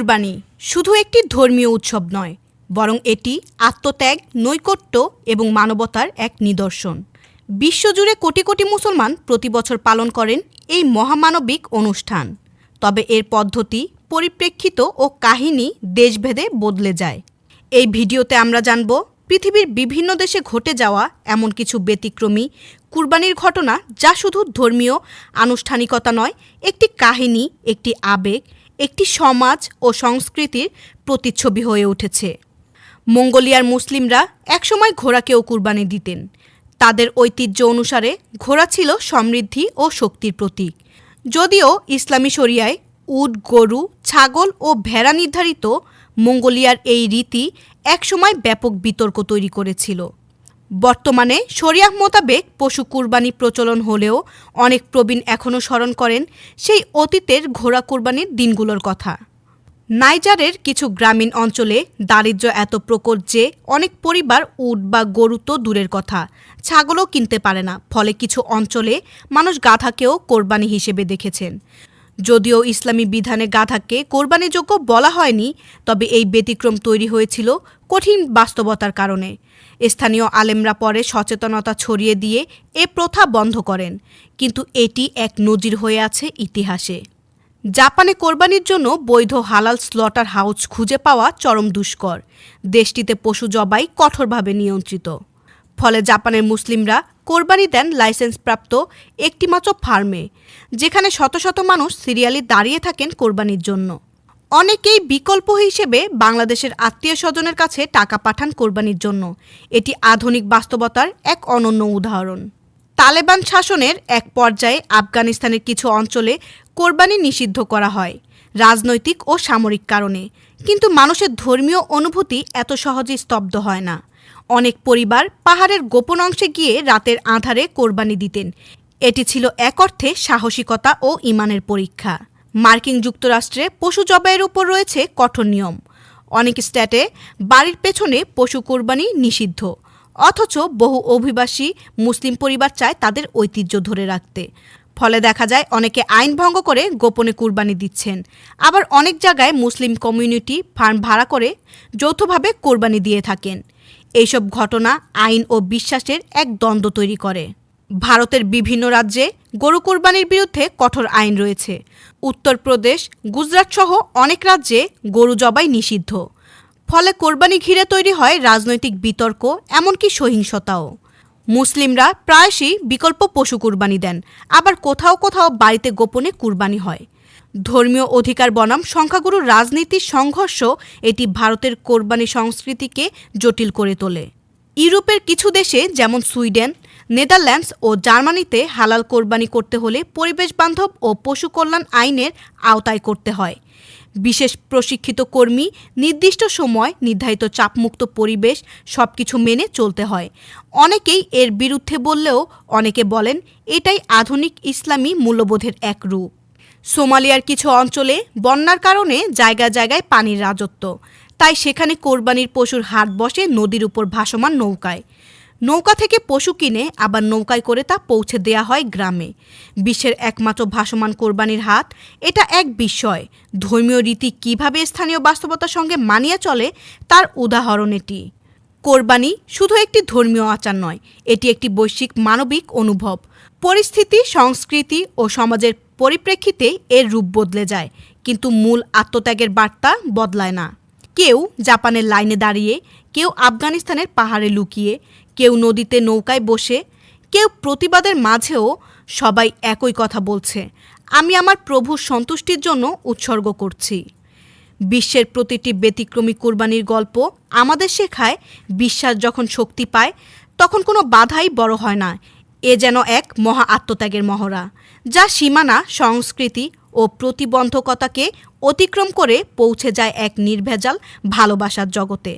কুরবানি শুধু একটি ধর্মীয় উৎসব নয়, বরং এটি আত্মত্যাগ, নৈকট্য এবং মানবতার এক নিদর্শন। বিশ্বজুড়ে কোটি কোটি মুসলমান প্রতি বছর পালন করেন এই মহামানবিক অনুষ্ঠান। তবে এর পদ্ধতি, পরিপ্রেক্ষিত ও কাহিনী দেশভেদে বদলে যায়। এই ভিডিওতে আমরা জানব, পৃথিবীর বিভিন্ন দেশে ঘটে যাওয়া এমন কিছু ব্যতিক্রমী কুরবানির ঘটনা যা শুধু ধর্মীয়, আনুষ্ঠানিকতা নয়, একটি কাহিনী, একটি আবেগ একটি সমাজ ও সংস্কৃতির প্রতিচ্ছবি হয়ে উঠেছে। মঙ্গোলিয়ার মুসলিমরা একসময় ঘোড়াকেও কুরবানি দিতেন। তাদের ঐতিহ্য অনুসারে ঘোড়া ছিল সমৃদ্ধি ও শক্তির প্রতীক। যদিও ইসলামী শরিয়ায় উট, গরু, ছাগল ও ভেড়া নির্ধারিত, মঙ্গোলিয়ার এই রীতি একসময় ব্যাপক বিতর্ক তৈরি করেছিল। বর্তমানে শরিয়াহ মোতাবেক পশু কুরবানি প্রচলন হলেও অনেক প্রবীণ এখনও স্মরণ করেন সেই অতীতের ঘোড়া কুরবানির দিনগুলোর কথা। নাইজারের কিছু গ্রামীণ অঞ্চলে দারিদ্র্য এত প্রকট যে অনেক পরিবার উট বা গরু তো দূরের কথা, ছাগলও কিনতে পারে না। ফলে কিছু অঞ্চলে মানুষ গাধাকেও কোরবানি হিসেবে দেখেছেন। যদিও ইসলামী বিধানে গাধাকে কোরবানিযোগ্য বলা হয়নি, তবে এই ব্যতিক্রম তৈরি হয়েছিল কঠিন বাস্তবতার কারণে। স্থানীয় আলেমরা পরে সচেতনতা ছড়িয়ে দিয়ে এ প্রথা বন্ধ করেন, কিন্তু এটি এক নজির হয়ে আছে ইতিহাসে। জাপানে কোরবানির জন্য বৈধ হালাল স্লটার হাউস খুঁজে পাওয়া চরম দুষ্কর। দেশটিতে পশু জবাই কঠোরভাবে নিয়ন্ত্রিত। ফলে জাপানের মুসলিমরা কোরবানি দেন লাইসেন্সপ্রাপ্ত একটিমাত্র ফার্মে, যেখানে শত শত মানুষ সিরিয়ালি দাঁড়িয়ে থাকেন কোরবানির জন্য। অনেকেই বিকল্প হিসেবে বাংলাদেশের আত্মীয় স্বজনের কাছে টাকা পাঠান কোরবানির জন্য। এটি আধুনিক বাস্তবতার এক অনন্য উদাহরণ। তালেবান শাসনের এক পর্যায়ে আফগানিস্তানের কিছু অঞ্চলে কোরবানি নিষিদ্ধ করা হয়, রাজনৈতিক ও সামরিক কারণে। কিন্তু মানুষের ধর্মীয় অনুভূতি এত সহজে স্তব্ধ হয় না। অনেক পরিবার পাহাড়ের গোপন অংশে গিয়ে রাতের আঁধারে কোরবানি দিতেন। এটি ছিল এক অর্থে সাহসিকতা ও ইমানের পরীক্ষা। মার্কিন যুক্তরাষ্ট্রে পশু জবাইয়ের উপর রয়েছে কঠোর নিয়ম। অনেক স্ট্যাটে বাড়ির পেছনে পশু কোরবানি নিষিদ্ধ, অথচ বহু অভিবাসী মুসলিম পরিবার চায় তাদের ঐতিহ্য ধরে রাখতে। ফলে দেখা যায় অনেকে আইন ভঙ্গ করে গোপনে কুরবানি দিচ্ছেন। আবার অনেক জায়গায় মুসলিম কমিউনিটি ফার্ম ভাড়া করে যৌথভাবে কোরবানি দিয়ে থাকেন। এইসব ঘটনা আইন ও বিশ্বাসের এক দ্বন্দ্ব তৈরি করে। ভারতের বিভিন্ন রাজ্যে গরু কোরবানির বিরুদ্ধে কঠোর আইন রয়েছে। উত্তরপ্রদেশ গুজরাট সহ অনেক রাজ্যে গরু জবাই নিষিদ্ধ। ফলে কোরবানি ঘিরে তৈরি হয় রাজনৈতিক বিতর্ক, এমনকি সহিংসতাও। মুসলিমরা প্রায়শই বিকল্প পশু কুরবানি দেন, আবার কোথাও কোথাও বাড়িতে গোপনে কুরবানি হয়। ধর্মীয় অধিকার বনাম সংখ্যাগুরু রাজনীতির সংঘর্ষ এটি ভারতের কোরবানি সংস্কৃতিকে জটিল করে তোলে। ইউরোপের কিছু দেশে যেমন সুইডেন, নেদারল্যান্ডস ও জার্মানিতে হালাল কোরবানি করতে হলে পরিবেশ বান্ধব ও পশু কল্যাণ আইনের আওতায় করতে হয়। বিশেষ প্রশিক্ষিত কর্মী, নির্দিষ্ট সময় নির্ধারিত চাপমুক্ত পরিবেশ সবকিছু মেনে চলতে হয়। অনেকেই এর বিরুদ্ধে বললেও অনেকে বলেন, এটাই আধুনিক ইসলামী মূল্যবোধের এক রূপ। সোমালিয়ার কিছু অঞ্চলে বন্যার কারণে জায়গায় জায়গায় পানির রাজত্ব। তাই সেখানে কোরবানির পশুর হাট বসে নদীর উপর ভাসমান নৌকায়। নৌকা থেকে পশু কিনে আবার নৌকায় করে তা পৌঁছে দেয়া হয় গ্রামে। বিশ্বের একমাত্র ভাসমান কোরবানির হাত, এটা এক বিস্ময়। ধর্মীয় রীতি কীভাবে স্থানীয় বাস্তবতার সঙ্গে মানিয়ে চলে, তার উদাহরণ এটি। কোরবানি শুধু একটি ধর্মীয় আচার নয়, এটি একটি বৈশ্বিক মানবিক অনুভব। পরিস্থিতি, সংস্কৃতি ও সমাজের পরিপ্রেক্ষিতে এর রূপ বদলে যায়, কিন্তু মূল আত্মত্যাগের বার্তা বদলায় না। কেউ জাপানের লাইনে দাঁড়িয়ে, কেউ আফগানিস্তানের পাহাড়ে লুকিয়ে, কেউ নদীতে নৌকায় বসে, কেউ প্রতিবাদের মাঝেও সবাই একই কথা বলছে। আমি আমার প্রভুর সন্তুষ্টির জন্য উৎসর্গ করছি। বিশ্বের প্রতিটি ব্যতিক্রমী কোরবানির গল্প আমাদের শেখায়, বিশ্বাস যখন শক্তি পায়, তখন কোনো বাধাই বড় হয় না। এ যেন এক মহা আত্মত্যাগের মহড়া, যা সীমানা, সংস্কৃতি ও প্রতিবন্ধকতাকে অতিক্রম করে পৌঁছে যায় এক নির্ভেজাল ভালোবাসার জগতে।